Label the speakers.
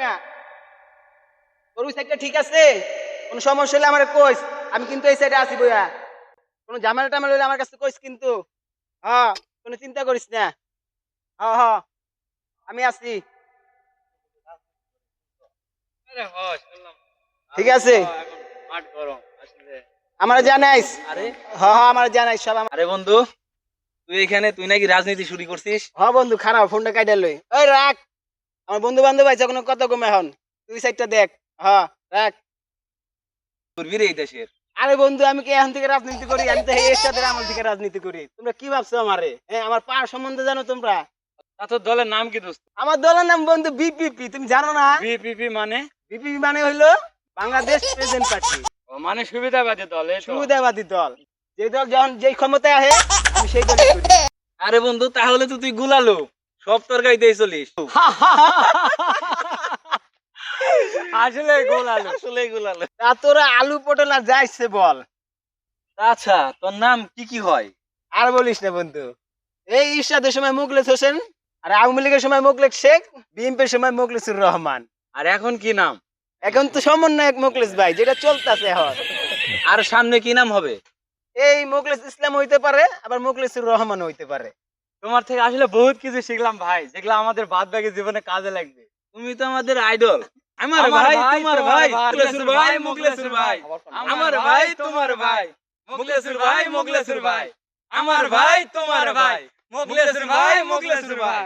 Speaker 1: না? তোর ওই সাইডটা ঠিক আছে? কোনো সমস্যা হলে আমার কইস। আমি কিন্তু এই সাইডে আছি বইয়া। কোনো ঝামেলা টামেলা হলে আমার কাছে কইস কিন্তু। হ্যাঁ কোনো চিন্তা করিস না। হ্যাঁ হ্যাঁ আমি আছি। ঠিক আছে? আমার জানাইস? হ্যাঁ হ্যাঁ আমার জানাইস সব আমার
Speaker 2: আরে বন্ধু তুই এখানে তুই নাকি রাজনীতি শুরু করছিস?
Speaker 1: হ্যাঁ বন্ধু খারাপ ফোনটা কাইটা লই। ওই রাখ। আমার বন্ধু বান্ধব আছে কোনো কথা কমে এখন? তুই সাইডটা দেখ। হ্যাঁ রাখ।
Speaker 2: করবি রে এই দেশের।
Speaker 1: আরে বন্ধু আমি কি এখন থেকে রাজনীতি করি? আমি তো এর সাথে আমল থেকে রাজনীতি করি। তোমরা কি ভাবছ আমারে? হ্যাঁ আমার পার সম্বন্ধে জানো তোমরা?
Speaker 2: তা তোর দলের নাম কি দোস্ত?
Speaker 1: আমার দলের নাম বন্ধু বিপিপি তুমি জানো না?
Speaker 2: বিপিপি মানে?
Speaker 1: বিপিপি মানে হইল বাংলাদেশ প্রেজেন্ট পার্টি।
Speaker 2: ও মানে সুবিধাবাদী দল
Speaker 1: সুবিধাবাদী দল। যে দল যখন যেই ক্ষমতায় আহে আমি সেই দল
Speaker 2: আরে বন্ধু তাহলে তো তুই গুলালো। সব তরকারিতেই চলিস। আসলে গোলালো আসলে গোলালো
Speaker 1: তা তোরা আলু পটল আর যা ইচ্ছে বল।
Speaker 2: আচ্ছা তোর নাম কি কি হয়?
Speaker 1: আর বলিস না বন্ধু। এই ইরশাদের সময় মুখলেস হোসেন আর আওয়ামী লীগের সময় মুখলেস শেখ বিএনপির সময় মুখলেসুর রহমান।
Speaker 2: আর এখন কি নাম?
Speaker 1: এখন তো সমন্বয়ক মুখলেস ভাই যেটা চলতেছে এখন।
Speaker 2: আর সামনে কি নাম হবে?
Speaker 1: এই মুখলেস ইসলাম হইতে পারে আবার মুখলেসুর রহমান হইতে পারে।
Speaker 2: তোমার থেকে আসলে বহুত কিছু শিখলাম ভাই যেগুলো আমাদের বাদ বাকি জীবনে কাজে লাগবে। তুমি তো আমাদের আইডল আমার ভাই তোমার ভাই মুখলেসুর ভাই মুখলেসুর ভাই। আমার ভাই তোমার ভাই মুখলেসুর ভাই মুখলেসুর ভাই। আমার ভাই তোমার ভাই মুখলেসুর ভাই মুখলেসুর ভাই।